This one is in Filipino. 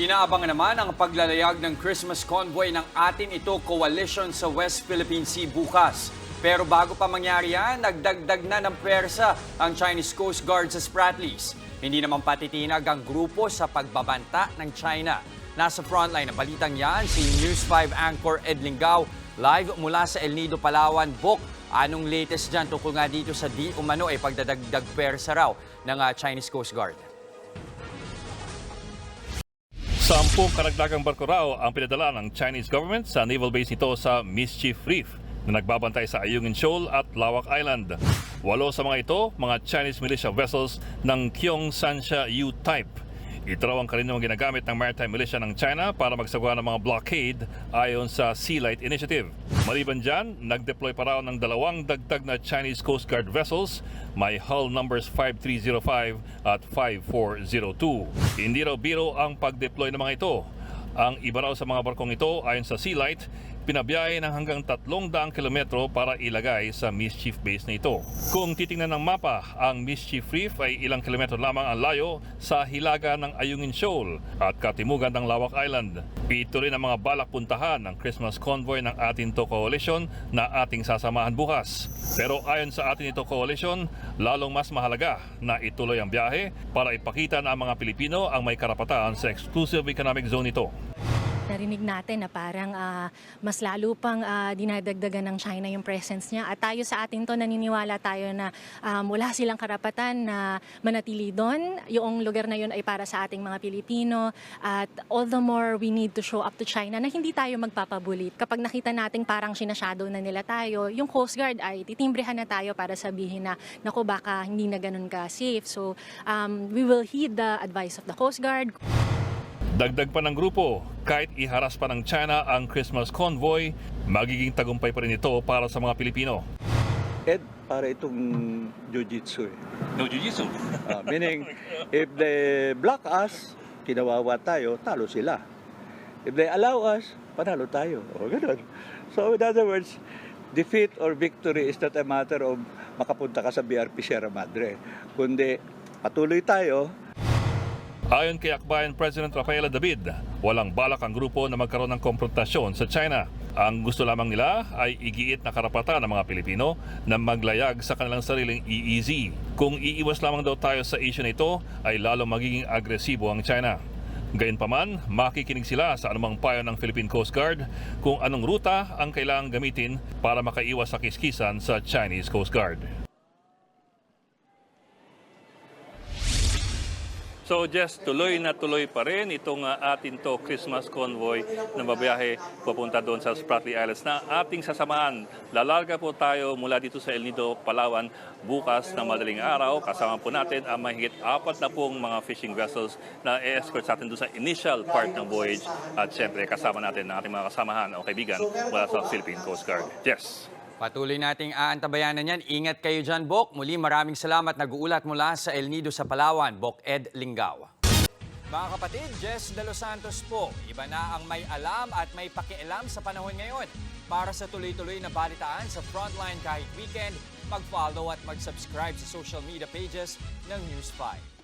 Inaabangan naman ang paglalayag ng Christmas convoy ng atin ito coalition sa West Philippine Sea bukas. Pero bago pa mangyari yan, nagdagdag na ng pwersa ang Chinese Coast Guard sa Spratlys. Hindi naman patitinag ang grupo sa pagbabanta ng China. Nasa frontline ng balitang yan, si News 5 anchor Ed Lingao, live mula sa El Nido, Palawan. Bok, anong latest dyan tungkol nga dito sa di umano ay pagdadagdag pwersa raw ng ah, Chinese Coast Guard? Sampung karagdagang barko raw ang pinadala ng Chinese government sa naval base nito sa Mischief Reef na nagbabantay sa Ayungin Shoal at Lawak Island. Walo sa mga ito, mga Chinese militia vessels ng Kyong Sansha U-type. Ito raw ginagamit ng maritime militia ng China para magsagawa ng mga blockade ayon sa Sea Light Initiative. Maliban dyan, nag-deploy pa raw ng dalawang dagdag na Chinese Coast Guard vessels, may hull numbers 5305 at 5402. Hindi raw biro ang pag-deploy ng mga ito. Ang iba raw sa mga barkong ito ayon sa Sea Light, pinabiyahe ng hanggang 300 kilometro para ilagay sa Mischief Base na ito. Kung titingnan ng mapa, ang Mischief Reef ay ilang kilometro lamang ang layo sa hilaga ng Ayungin Shoal at katimugan ng Lawak Island. Ito rin ang mga balak puntahan ng Christmas convoy ng atin to coalition na ating sasamahan bukas. Pero ayon sa atin ito coalition, lalong mas mahalaga na ituloy ang biyahe para ipakita na ang mga Pilipino ang may karapatan sa exclusive economic zone nito. Narinig natin na parang ah, mas lalo pang ah, dinadagdagan ng China yung presence niya. At tayo sa atin to naniniwala tayo na um, wala silang karapatan na manatili doon. Yung lugar na yun ay para sa ating mga Pilipino. At all the more we need to show up to China na hindi tayo magpapabulit. Kapag nakita nating parang sinashadow na nila tayo, yung Coast Guard ay titimbrehan na tayo para sabihin na, naku baka hindi na ganun ka safe. So um, we will heed the advice of the Coast Guard. Dagdag pa ng grupo, kahit iharas pa ng China ang Christmas convoy, magiging tagumpay pa rin ito para sa mga Pilipino. Ed, para itong jiu-jitsu eh. No jiu-jitsu. Ah, meaning, if they block us, kinawawa tayo, talo sila. If they allow us, panalo tayo. O, ganun. So, in other words, defeat or victory is not a matter of makapunta ka sa BRP Sierra Madre. Kundi, patuloy tayo, Ayon kay Akbayan President Rafaela David, walang balak ang grupo na magkaroon ng konfrontasyon sa China. Ang gusto lamang nila ay igiit na karapatan ng mga Pilipino na maglayag sa kanilang sariling EEZ. Kung iiwas lamang daw tayo sa issue na ito, ay lalo magiging agresibo ang China. Gayunpaman, makikinig sila sa anumang payo ng Philippine Coast Guard kung anong ruta ang kailangang gamitin para makaiwas sa kiskisan sa Chinese Coast Guard. So just tuloy na tuloy pa rin itong uh, atin to Christmas convoy na babiyahe papunta doon sa Spratly Islands na ating sasamahan. Lalarga po tayo mula dito sa El Nido, Palawan bukas na madaling araw. Kasama po natin ang mahigit apat na pong mga fishing vessels na escort sa atin doon sa initial part ng voyage. At syempre kasama natin ang ating mga kasamahan o kaibigan mula sa Philippine Coast Guard. Yes. Patuloy nating aantabayanan yan. Ingat kayo dyan, Bok. Muli maraming salamat. Nag-uulat mula sa El Nido sa Palawan, Bok Ed Lingao. Mga kapatid, Jess De Los Santos po. Iba na ang may alam at may pakialam sa panahon ngayon. Para sa tuloy-tuloy na balitaan sa Frontline kahit weekend, mag-follow at mag-subscribe sa social media pages ng News 5.